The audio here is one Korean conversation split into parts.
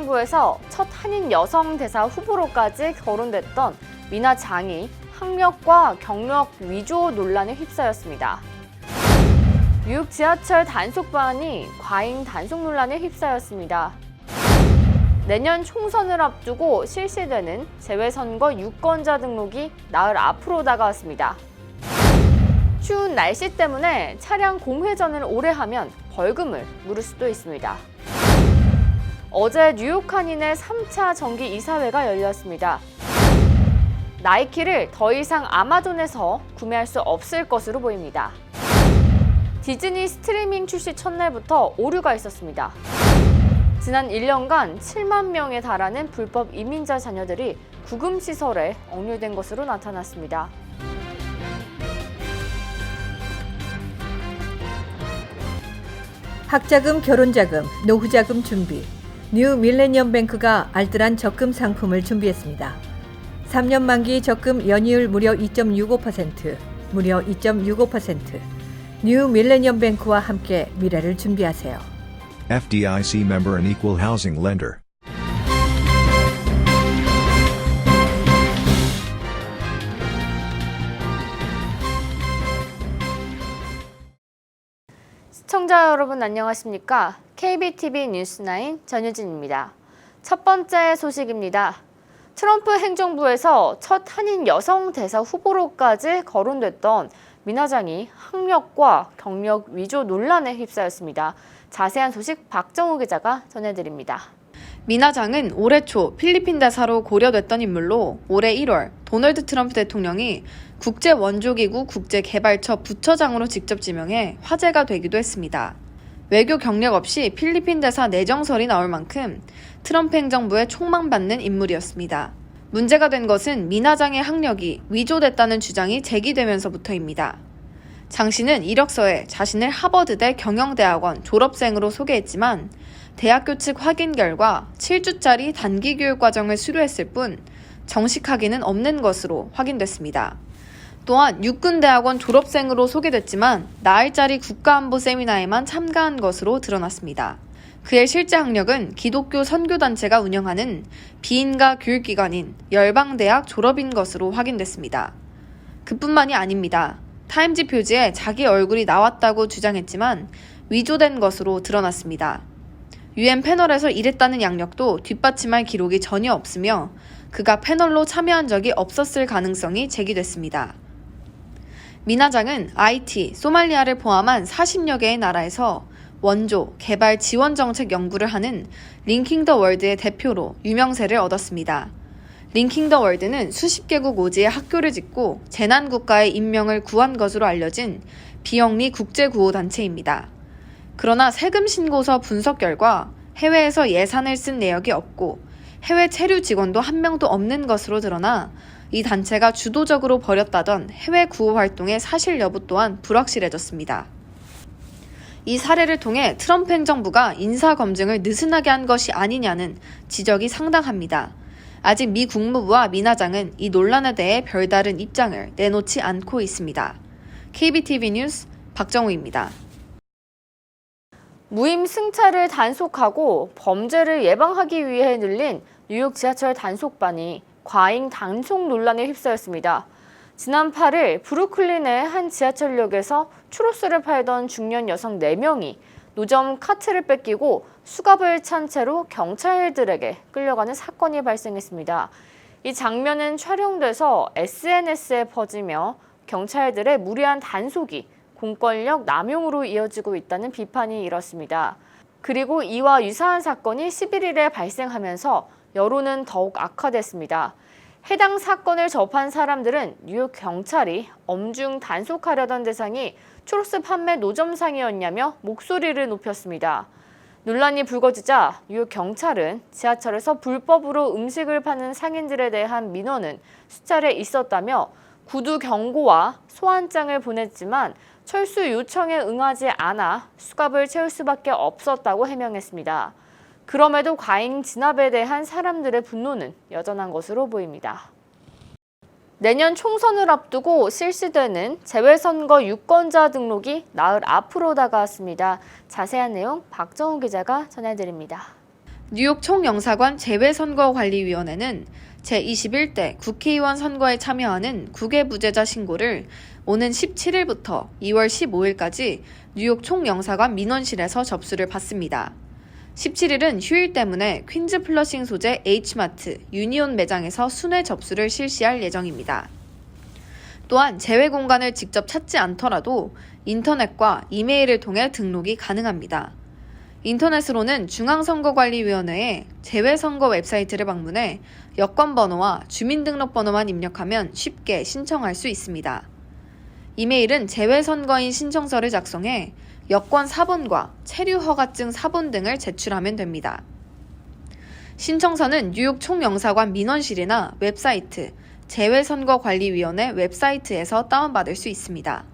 행정부에서 첫 한인 여성 대사 후보로까지 거론됐던 미나 장이 학력과 경력 위조 논란에 휩싸였습니다. 뉴욕 지하철 단속반이 과잉 단속 논란에 휩싸였습니다. 내년 총선을 앞두고 실시되는 재외선거 유권자 등록이 나흘 앞으로 다가왔습니다. 추운 날씨 때문에 차량 공회전을 오래 하면 벌금을 물을 수도 있습니다. 어제 뉴욕 한인의 3차 정기 이사회가 열렸습니다. 나이키를 더 이상 아마존에서 구매할 수 없을 것으로 보입니다. 디즈니 스트리밍 출시 첫날부터 오류가 있었습니다. 지난 1년간 7만 명에 달하는 불법 이민자 자녀들이 구금시설에 억류된 것으로 나타났습니다. 학자금, 결혼자금, 노후자금 준비. 뉴 밀레니엄 뱅크가 알뜰한 적금 상품을 준비했습니다. 3년 만기 적금 연이율 무려 2.65%, 무려 2.65%. 뉴 밀레니엄 뱅크와 함께 미래를 준비하세요. FDIC member and equal housing lender. 여러분 안녕하십니까? KBTV 뉴스9 전유진입니다. 첫 번째 소식입니다. 트럼프 행정부에서 첫 한인 여성 대사 후보로까지 거론됐던 미나장이 학력과 경력 위조 논란에 휩싸였습니다. 자세한 소식 박정우 기자가 전해드립니다. 미나장은 올해 초 필리핀 대사로 고려됐던 인물로 올해 1월 도널드 트럼프 대통령이 국제 원조기구 국제개발처 부처장으로 직접 지명해 화제가 되기도 했습니다. 외교 경력 없이 필리핀 대사 내정설이 나올 만큼 트럼프 행정부에 촉망받는 인물이었습니다. 문제가 된 것은 미나장의 학력이 위조됐다는 주장이 제기되면서부터입니다. 장 씨는 이력서에 자신을 하버드대 경영대학원 졸업생으로 소개했지만 대학교 측 확인 결과 7주짜리 단기 교육 과정을 수료했을 뿐 정식 학위는 없는 것으로 확인됐습니다. 또한 육군대학원 졸업생으로 소개됐지만 나흘짜리 국가안보 세미나에만 참가한 것으로 드러났습니다. 그의 실제 학력은 기독교 선교단체가 운영하는 비인가 교육기관인 열방대학 졸업인 것으로 확인됐습니다. 그뿐만이 아닙니다. 타임지 표지에 자기 얼굴이 나왔다고 주장했지만 위조된 것으로 드러났습니다. 유엔 패널에서 일했다는 양력도 뒷받침할 기록이 전혀 없으며 그가 패널로 참여한 적이 없었을 가능성이 제기됐습니다. 미나장은 IT, 소말리아를 포함한 40여 개의 나라에서 원조, 개발 지원 정책 연구를 하는 링킹 더 월드의 대표로 유명세를 얻었습니다. 링킹 더 월드는 수십 개국 오지에 학교를 짓고 재난 국가의 인명을 구한 것으로 알려진 비영리 국제 구호 단체입니다. 그러나 세금 신고서 분석 결과 해외에서 예산을 쓴 내역이 없고 해외 체류 직원도 한 명도 없는 것으로 드러나 이 단체가 주도적으로 벌였다던 해외 구호 활동의 사실 여부 또한 불확실해졌습니다. 이 사례를 통해 트럼프 행정부가 인사 검증을 느슨하게 한 것이 아니냐는 지적이 상당합니다. 아직 미 국무부와 미나장은 이 논란에 대해 별다른 입장을 내놓지 않고 있습니다. KBTV 뉴스 박정우입니다. 무임 승차를 단속하고 범죄를 예방하기 위해 늘린 뉴욕 지하철 단속반이 과잉 단속 논란에 휩싸였습니다. 지난 8일 브루클린의 한 지하철역에서 추로스를 팔던 중년 여성 4명이 노점 카트를 뺏기고 수갑을 찬 채로 경찰들에게 끌려가는 사건이 발생했습니다. 이 장면은 촬영돼서 SNS에 퍼지며 경찰들의 무리한 단속이 공권력 남용으로 이어지고 있다는 비판이 일었습니다. 그리고 이와 유사한 사건이 11일에 발생하면서 여론은 더욱 악화됐습니다. 해당 사건을 접한 사람들은 뉴욕 경찰이 엄중 단속하려던 대상이 초록스 판매 노점상이었냐며 목소리를 높였습니다. 논란이 불거지자 뉴욕 경찰은 지하철에서 불법으로 음식을 파는 상인들에 대한 민원은 수차례 있었다며 구두 경고와 소환장을 보냈지만 철수 요청에 응하지 않아 수갑을 채울 수밖에 없었다고 해명했습니다. 그럼에도 과잉 진압에 대한 사람들의 분노는 여전한 것으로 보입니다. 내년 총선을 앞두고 실시되는 재외선거 유권자 등록이 나흘 앞으로 다가왔습니다. 자세한 내용 박정우 기자가 전해드립니다. 뉴욕 총영사관 재외선거관리위원회는 제21대 국회의원 선거에 참여하는 국외부재자 신고를 오는 17일부터 2월 15일까지 뉴욕 총영사관 민원실에서 접수를 받습니다. 17일은 휴일 때문에 퀸즈 플러싱 소재 H마트, 유니온 매장에서 순회 접수를 실시할 예정입니다. 또한 제외 공간을 직접 찾지 않더라도 인터넷과 이메일을 통해 등록이 가능합니다. 인터넷으로는 중앙선거관리위원회의 제외선거 웹사이트를 방문해 여권번호와 주민등록번호만 입력하면 쉽게 신청할 수 있습니다. 이메일은 제외선거인 신청서를 작성해 여권 사본과 체류 허가증 사본 등을 제출하면 됩니다. 신청서는 뉴욕 총영사관 민원실이나 웹사이트 재외선거관리위원회 웹사이트에서 다운받을 수 있습니다.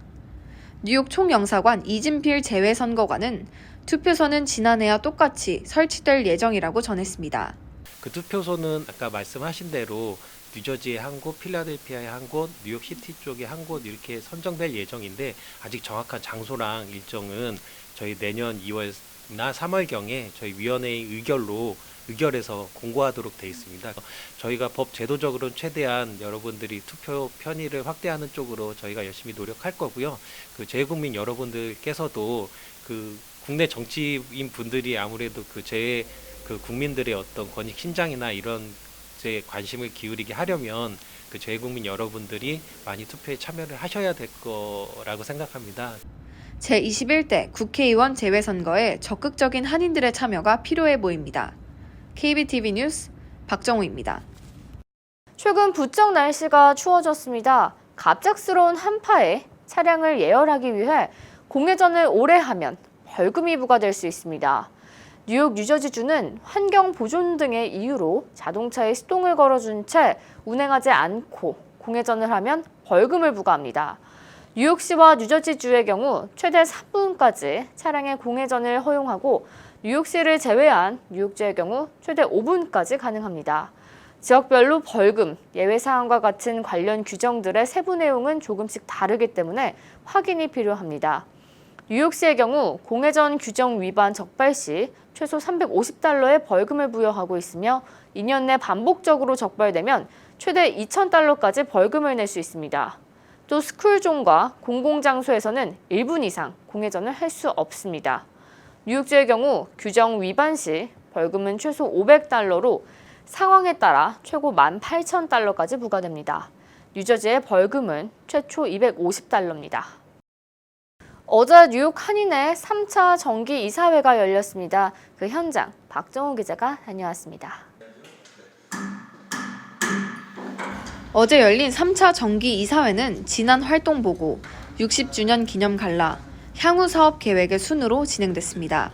뉴욕 총영사관 이진필 재외선거관은 투표소는 지난해와 똑같이 설치될 예정이라고 전했습니다. 그 투표소는 아까 말씀하신 대로 뉴저지에 한 곳, 필라델피아에 한 곳, 뉴욕 시티 쪽에 한 곳 이렇게 선정될 예정인데 아직 정확한 장소랑 일정은 저희 내년 2월나 3월경에 저희 위원회의 의결로 의결해서 공고하도록 되어 있습니다. 저희가 법 제도적으로 최대한 여러분들이 투표 편의를 확대하는 쪽으로 저희가 열심히 노력할 거고요. 그 재국민 여러분들께서도 그 국내 정치인 분들이 아무래도 그 제 그 국민들의 어떤 권익 신장이나 이런 제 관심을 기울이게 하려면 그 재국민 여러분들이 많이 투표에 참여를 하셔야 될 거라고 생각합니다. 제21대 국회의원 재외선거에 적극적인 한인들의 참여가 필요해 보입니다. KBTV 뉴스 박정우입니다. 최근 부쩍 날씨가 추워졌습니다. 갑작스러운 한파에 차량을 예열하기 위해 공회전을 오래 하면 벌금이 부과될 수 있습니다. 뉴욕 뉴저지주는 환경 보존 등의 이유로 자동차에 시동을 걸어준 채 운행하지 않고 공회전을 하면 벌금을 부과합니다. 뉴욕시와 뉴저지주의 경우 최대 3분까지 차량의 공회전을 허용하고 뉴욕시를 제외한 뉴욕주의 경우 최대 5분까지 가능합니다. 지역별로 벌금, 예외 사항과 같은 관련 규정들의 세부 내용은 조금씩 다르기 때문에 확인이 필요합니다. 뉴욕시의 경우 공회전 규정 위반 적발 시 최소 350달러의 벌금을 부여하고 있으며 2년 내 반복적으로 적발되면 최대 2,000달러까지 벌금을 낼 수 있습니다. 또 스쿨존과 공공장소에서는 1분 이상 공회전을 할 수 없습니다. 뉴욕주의 경우 규정 위반 시 벌금은 최소 500달러로 상황에 따라 최고 18,000달러까지 부과됩니다. 뉴저지의 벌금은 최초 250달러입니다. 어제 뉴욕 한인의 3차 정기 이사회가 열렸습니다. 그 현장 박정우 기자가 다녀왔습니다. 어제 열린 3차 정기 이사회는 지난 활동 보고, 60주년 기념 갈라, 향후 사업 계획의 순으로 진행됐습니다.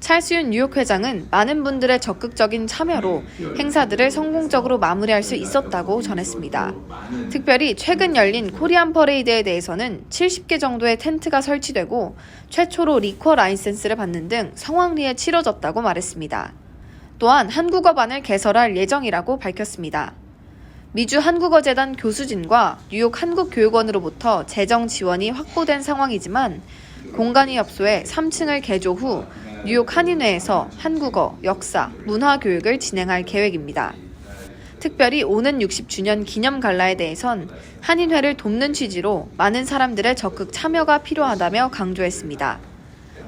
찰스윤 뉴욕 회장은 많은 분들의 적극적인 참여로 행사들을 성공적으로 마무리할 수 있었다고 전했습니다. 특별히 최근 열린 코리안 퍼레이드에 대해서는 70개 정도의 텐트가 설치되고 최초로 리커 라이센스를 받는 등 성황리에 치러졌다고 말했습니다. 또한 한국어반을 개설할 예정이라고 밝혔습니다. 미주 한국어재단 교수진과 뉴욕 한국교육원으로부터 재정 지원이 확보된 상황이지만 공간이 협소해 3층을 개조 후 뉴욕 한인회에서 한국어, 역사, 문화 교육을 진행할 계획입니다. 특별히 오는 60주년 기념 갈라에 대해선 한인회를 돕는 취지로 많은 사람들의 적극 참여가 필요하다며 강조했습니다.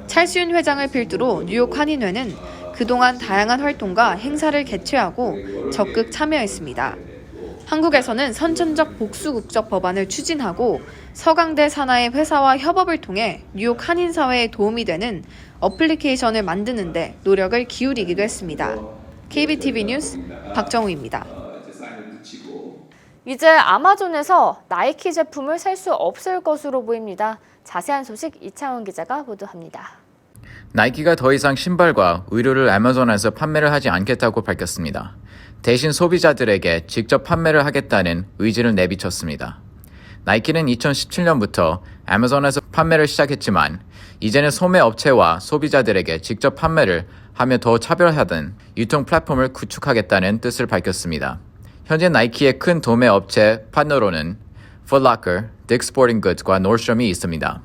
찰수윤 회장을 필두로 뉴욕 한인회는 그동안 다양한 활동과 행사를 개최하고 적극 참여했습니다. 한국에서는 선천적 복수 국적 법안을 추진하고 서강대 산하의 회사와 협업을 통해 뉴욕 한인 사회에 도움이 되는 어플리케이션을 만드는데 노력을 기울이기도 했습니다. KBTV 뉴스 박정우입니다. 이제 아마존에서 나이키 제품을 살 수 없을 것으로 보입니다. 자세한 소식 이창훈 기자가 보도합니다. 나이키가 더 이상 신발과 의류를 아마존에서 판매를 하지 않겠다고 밝혔습니다. 대신 소비자들에게 직접 판매를 하겠다는 의지를 내비쳤습니다. 나이키는 2017년부터 아마존에서 판매를 시작했지만 이제는 소매 업체와 소비자들에게 직접 판매를 하며 더 차별화된 유통 플랫폼을 구축하겠다는 뜻을 밝혔습니다. 현재 나이키의 큰 도매 업체 파트너로는 풋라커, 딕 스포팅 굿즈과 노스트롬이 있습니다.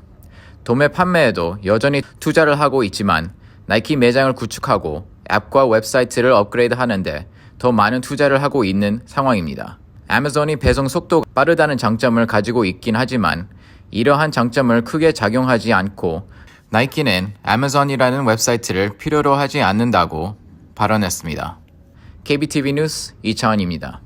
도매 판매에도 여전히 투자를 하고 있지만 나이키 매장을 구축하고 앱과 웹사이트를 업그레이드 하는데 더 많은 투자를 하고 있는 상황입니다. 아마존이 배송 속도가 빠르다는 장점을 가지고 있긴 하지만 이러한 장점을 크게 작용하지 않고 나이키는 아마존이라는 웹사이트를 필요로 하지 않는다고 발언했습니다. KBTV 뉴스 이차원입니다.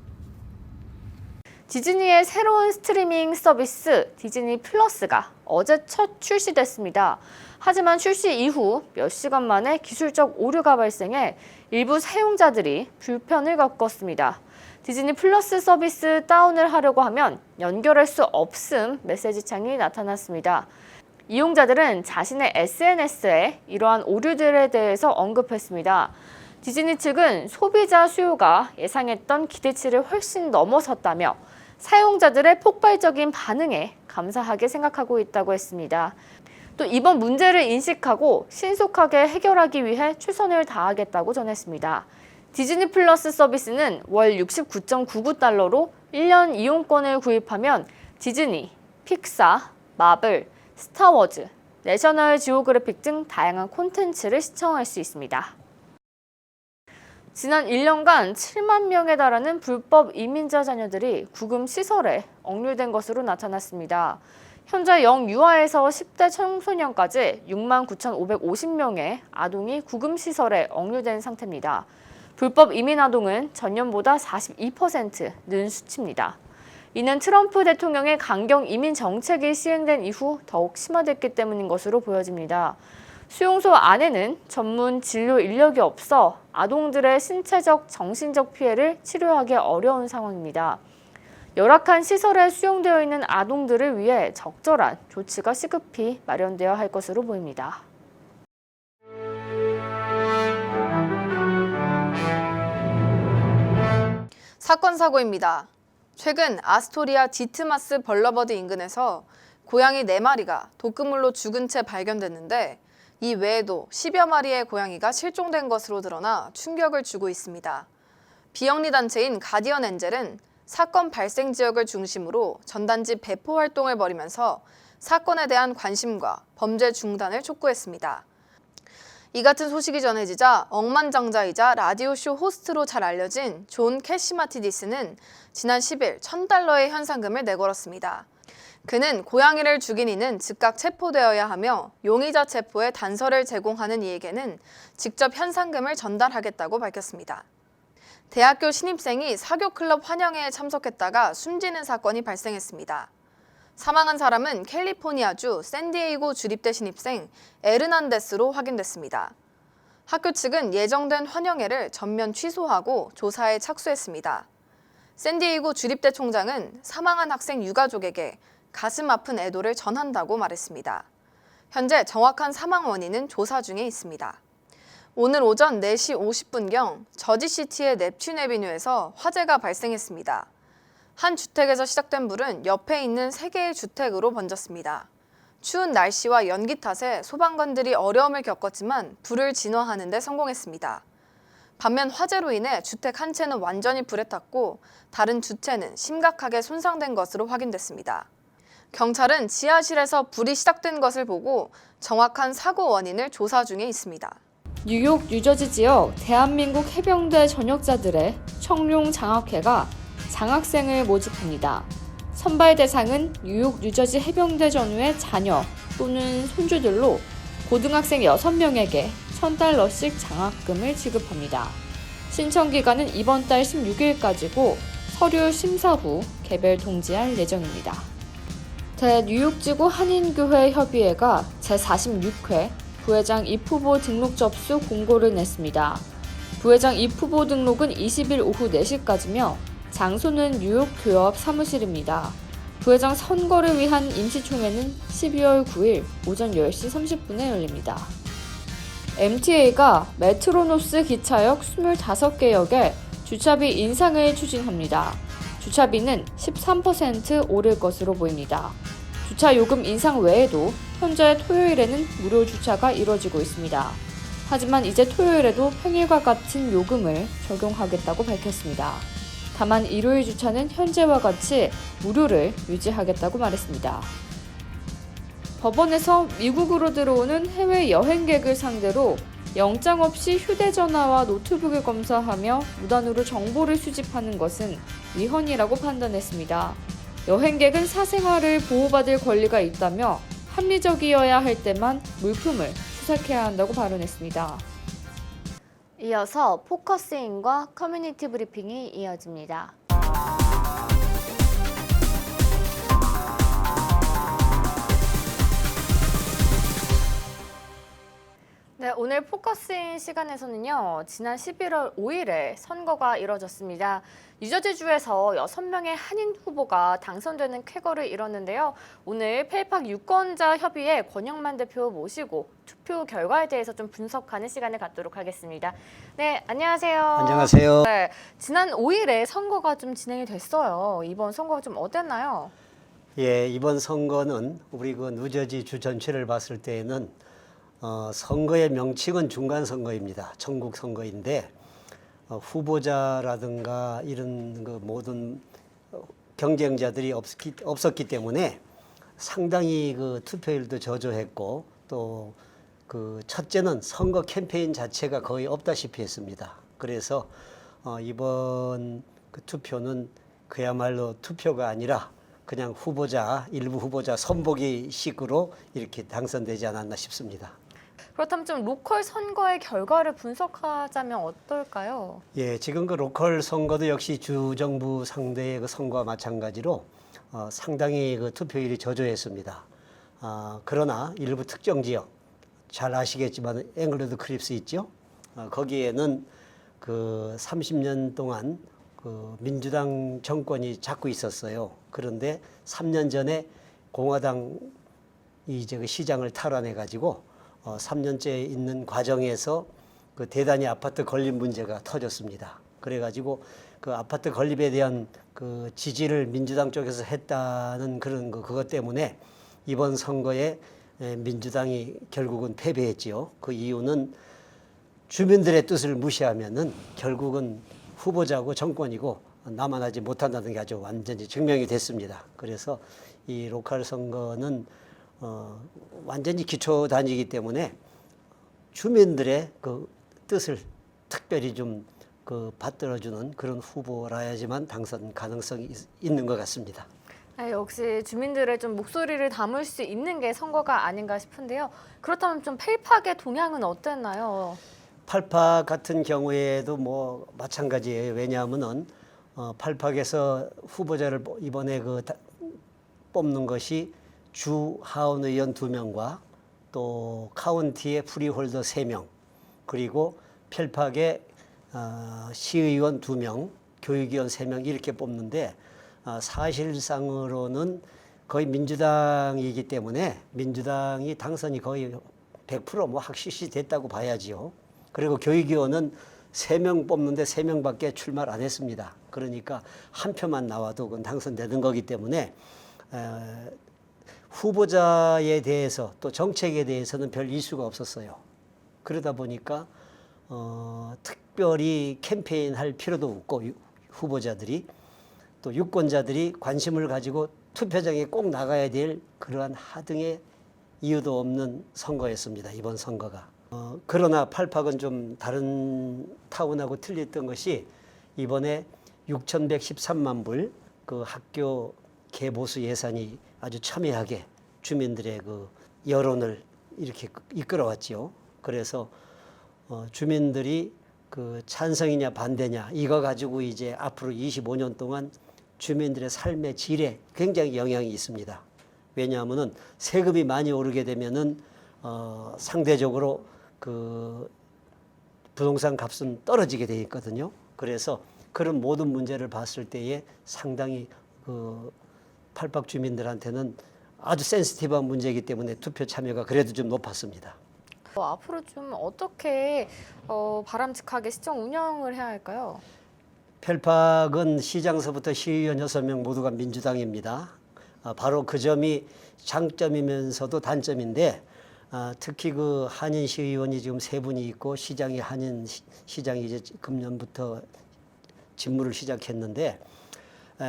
디즈니의 새로운 스트리밍 서비스 디즈니 플러스가 어제 첫 출시됐습니다. 하지만 출시 이후 몇 시간 만에 기술적 오류가 발생해 일부 사용자들이 불편을 겪었습니다. 디즈니 플러스 서비스 다운을 하려고 하면 연결할 수 없음 메시지 창이 나타났습니다. 이용자들은 자신의 SNS에 이러한 오류들에 대해서 언급했습니다. 디즈니 측은 소비자 수요가 예상했던 기대치를 훨씬 넘어섰다며 사용자들의 폭발적인 반응에 감사하게 생각하고 있다고 했습니다. 또 이번 문제를 인식하고 신속하게 해결하기 위해 최선을 다하겠다고 전했습니다. 디즈니 플러스 서비스는 월 69.99달러로 1년 이용권을 구입하면 디즈니, 픽사, 마블, 스타워즈, 내셔널 지오그래픽 등 다양한 콘텐츠를 시청할 수 있습니다. 지난 1년간 7만 명에 달하는 불법 이민자 자녀들이 구금 시설에 억류된 것으로 나타났습니다. 현재 영 유아에서 10대 청소년까지 6만 9,550명의 아동이 구금 시설에 억류된 상태입니다. 불법 이민 아동은 전년보다 42%는 수치입니다. 이는 트럼프 대통령의 강경 이민 정책이 시행된 이후 더욱 심화됐기 때문인 것으로 보여집니다. 수용소 안에는 전문 진료 인력이 없어 아동들의 신체적, 정신적 피해를 치료하기 어려운 상황입니다. 열악한 시설에 수용되어 있는 아동들을 위해 적절한 조치가 시급히 마련되어야 할 것으로 보입니다. 사건 사고입니다. 최근 아스토리아 디트마스 벌러버드 인근에서 고양이 4마리가 독극물로 죽은 채 발견됐는데 이 외에도 10여 마리의 고양이가 실종된 것으로 드러나 충격을 주고 있습니다. 비영리 단체인 가디언 엔젤은 사건 발생 지역을 중심으로 전단지 배포 활동을 벌이면서 사건에 대한 관심과 범죄 중단을 촉구했습니다. 이 같은 소식이 전해지자 억만장자이자 라디오쇼 호스트로 잘 알려진 존 캐시마티디스는 지난 10일 1000달러의 현상금을 내걸었습니다. 그는 고양이를 죽인 이는 즉각 체포되어야 하며 용의자 체포에 단서를 제공하는 이에게는 직접 현상금을 전달하겠다고 밝혔습니다. 대학교 신입생이 사교 클럽 환영회에 참석했다가 숨지는 사건이 발생했습니다. 사망한 사람은 캘리포니아주 샌디에이고 주립대 신입생 에르난데스로 확인됐습니다. 학교 측은 예정된 환영회를 전면 취소하고 조사에 착수했습니다. 샌디에이고 주립대 총장은 사망한 학생 유가족에게 가슴 아픈 애도를 전한다고 말했습니다. 현재 정확한 사망 원인은 조사 중에 있습니다. 오늘 오전 4시 50분경 저지시티의 넵튠 에비뉴에서 화재가 발생했습니다. 한 주택에서 시작된 불은 옆에 있는 3개의 주택으로 번졌습니다. 추운 날씨와 연기 탓에 소방관들이 어려움을 겪었지만 불을 진화하는 데 성공했습니다. 반면 화재로 인해 주택 한 채는 완전히 불에 탔고 다른 두 채는 심각하게 손상된 것으로 확인됐습니다. 경찰은 지하실에서 불이 시작된 것을 보고 정확한 사고 원인을 조사 중에 있습니다. 뉴욕 뉴저지 지역 대한민국 해병대 전역자들의 청룡 장학회가 장학생을 모집합니다. 선발 대상은 뉴욕 뉴저지 해병대 전우의 자녀 또는 손주들로 고등학생 6명에게 1000달러씩 장학금을 지급합니다. 신청 기간은 이번 달 16일까지고 서류 심사 후 개별 통지할 예정입니다. 대뉴욕지구 한인교회 협의회가 제46회 부회장 입 후보 등록 접수 공고를 냈습니다. 부회장 입 후보 등록은 20일 오후 4시까지며 장소는 뉴욕 교업 사무실입니다. 부회장 선거를 위한 임시총회는 12월 9일 오전 10시 30분에 열립니다. MTA가 메트로노스 기차역 25개 역에 주차비 인상을 추진합니다. 주차비는 13% 오를 것으로 보입니다. 주차 요금 인상 외에도 현재 토요일에는 무료 주차가 이뤄지고 있습니다. 하지만 이제 토요일에도 평일과 같은 요금을 적용하겠다고 밝혔습니다. 다만 일요일 주차는 현재와 같이 무료를 유지하겠다고 말했습니다. 법원에서 미국으로 들어오는 해외 여행객을 상대로 영장 없이 휴대전화와 노트북을 검사하며 무단으로 정보를 수집하는 것은 위헌이라고 판단했습니다. 여행객은 사생활을 보호받을 권리가 있다며 합리적이어야 할 때만 물품을 수색해야 한다고 발언했습니다. 이어서 포커스인과 커뮤니티 브리핑이 이어집니다. 네, 오늘 포커스인 시간에서는요, 지난 11월 5일에 선거가 이뤄졌습니다. 뉴저지주에서 6명의 한인 후보가 당선되는 쾌거를 이뤘는데요. 오늘 페이팍 유권자 협의회 권영만 대표 모시고 투표 결과에 대해서 좀 분석하는 시간을 갖도록 하겠습니다. 네, 안녕하세요. 안녕하세요. 네, 지난 5일에 선거가 좀 진행이 됐어요. 이번 선거가 좀 어땠나요? 예, 이번 선거는 우리 그 뉴저지 주 전체를 봤을 때에는 어, 선거의 명칭은 중간 선거입니다. 전국 선거인데 어, 후보자라든가 이런 그 모든 어, 경쟁자들이 없기, 없었기 때문에 상당히 그 투표율도 저조했고 또 그 첫째는 선거 캠페인 자체가 거의 없다시피 했습니다. 그래서 어, 이번 그 투표는 그야말로 투표가 아니라 그냥 후보자 일부 후보자 선보기 식으로 이렇게 당선되지 않았나 싶습니다. 그렇다면 좀 로컬 선거의 결과를 분석하자면 어떨까요? 예, 지금 그 로컬 선거도 역시 주 정부 상대의 그 선거와 마찬가지로 어, 상당히 그 투표율이 저조했습니다. 아, 그러나 일부 특정 지역 잘 아시겠지만 앵글로드 크립스 있죠? 어, 거기에는 그 30년 동안 그 민주당 정권이 잡고 있었어요. 그런데 3년 전에 공화당이 이제 그 시장을 탈환해 가지고 어, 3년째 있는 과정에서 그 대단히 아파트 건립 문제가 터졌습니다. 그래가지고 그 아파트 건립에 대한 그 지지를 민주당 쪽에서 했다는 그런 거 그것 때문에 이번 선거에 에, 민주당이 결국은 패배했지요. 그 이유는 주민들의 뜻을 무시하면은 결국은 후보자고 정권이고 남아나지 못한다는 게 아주 완전히 증명이 됐습니다. 그래서 이 로컬 선거는 어, 완전히 기초 단위이기 때문에 주민들의 그 뜻을 특별히 좀 그 받들어주는 그런 후보라야지만 당선 가능성이 있- 있는 것 같습니다. 네, 역시 주민들의 좀 목소리를 담을 수 있는 게 선거가 아닌가 싶은데요. 그렇다면 좀 펠팍의 동향은 어땠나요? 팔팍 같은 경우에도 뭐 마찬가지예요. 왜냐하면은 어, 팔팍에서 후보자를 뽑- 이번에 그 다- 뽑는 것이 주 하원 의원 두 명과 또 카운티의 프리홀더 세명 그리고 펠팍의 어, 시의원 두 명, 교육위원 세명 이렇게 뽑는데 아, 사실상으로는 거의 민주당이기 때문에 민주당이 당선이 거의 100%뭐 확실시 됐다고 봐야지요. 그리고 교육위원은 세명 뽑는데 세 명밖에 출마를 안 했습니다. 그러니까 한 표만 나와도 그건 당선되는 거기 때문에 에, 후보자에 대해서 또 정책에 대해서는 별 이슈가 없었어요. 그러다 보니까 어, 특별히 캠페인 할 필요도 없고 유- 후보자들이 또 유권자들이 관심을 가지고 투표장에 꼭 나가야 될 그러한 하등의 이유도 없는 선거였습니다. 이번 선거가. 어, 그러나 팔팍은 좀 다른 타운하고 틀렸던 것이 이번에 6,113만 불 그 학교 개보수 예산이 아주 첨예하게 주민들의 그 여론을 이렇게 이끌어왔지요. 그래서 어, 주민들이 그 찬성이냐 반대냐 이거 가지고 이제 앞으로 25년 동안 주민들의 삶의 질에 굉장히 영향이 있습니다. 왜냐하면은 세금이 많이 오르게 되면은 어, 상대적으로 그 부동산 값은 떨어지게 돼 있거든요. 그래서 그런 모든 문제를 봤을 때에 상당히 그 팔박 주민들한테는 아주 센시티브한 문제이기 때문에 투표 참여가 그래도 좀 높았습니다. 어, 앞으로 좀 어떻게 어, 바람직하게 시정 운영을 해야 할까요? 펠팍은 시장서부터 시의원 여섯 명 모두가 민주당입니다. 아, 바로 그 점이 장점이면서도 단점인데 아, 특히 그 한인 시의원이 지금 세 분이 있고 시장이 한인 시- 시장이 이제 금년부터 직무를 시작했는데 에,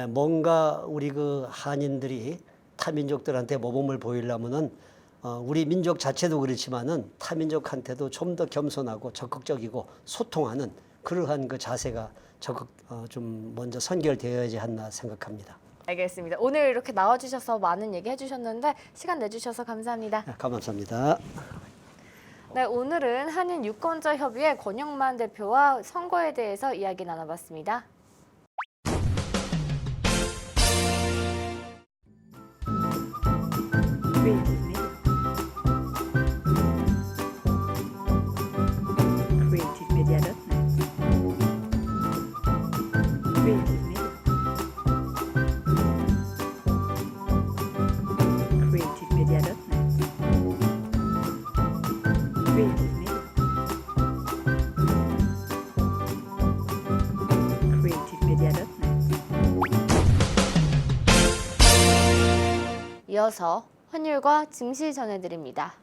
뭔가 우리 그 한인들이 타민족들한테 모범을 보이려면은 어, 우리 민족 자체도 그렇지만은 타민족한테도 좀 더 겸손하고 적극적이고 소통하는 그러한 그 자세가 적극 어, 좀 먼저 선결되어야지 않나 생각합니다. 알겠습니다. 오늘 이렇게 나와주셔서 많은 얘기 해주셨는데 시간 내주셔서 감사합니다. 네, 감사합니다. 네, 오늘은 한인 유권자 협의회 권영만 대표와 선거에 대해서 이야기 나눠봤습니다. 이어서 환율과 증시 전해드립니다.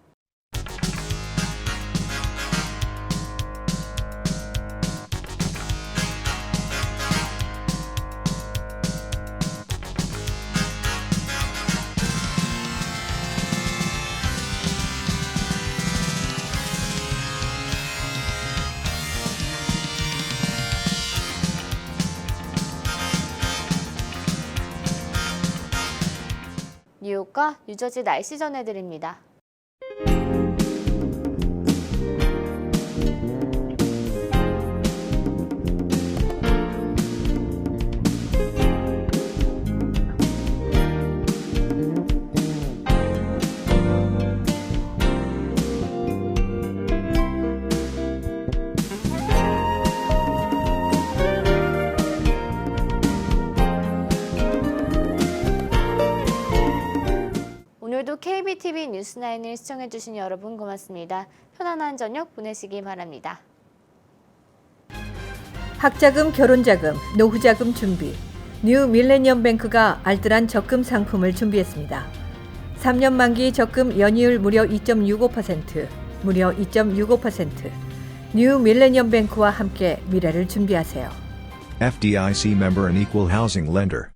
뉴욕과 뉴저지 날씨 전해드립니다. KBTV 뉴스나인을 시청해주신 여러분 고맙습니다. 편안한 저녁 보내시기 바랍니다. 학자금, 결혼자금, 노후자금 준비. 뉴 밀레니엄 뱅크가 알뜰한 적금 상품을 준비했습니다. 3년 만기 적금 연이율 무려 2.65%, 무려 2.65%. 뉴 밀레니엄 뱅크와 함께 미래를 준비하세요. FDIC member and equal housing lender.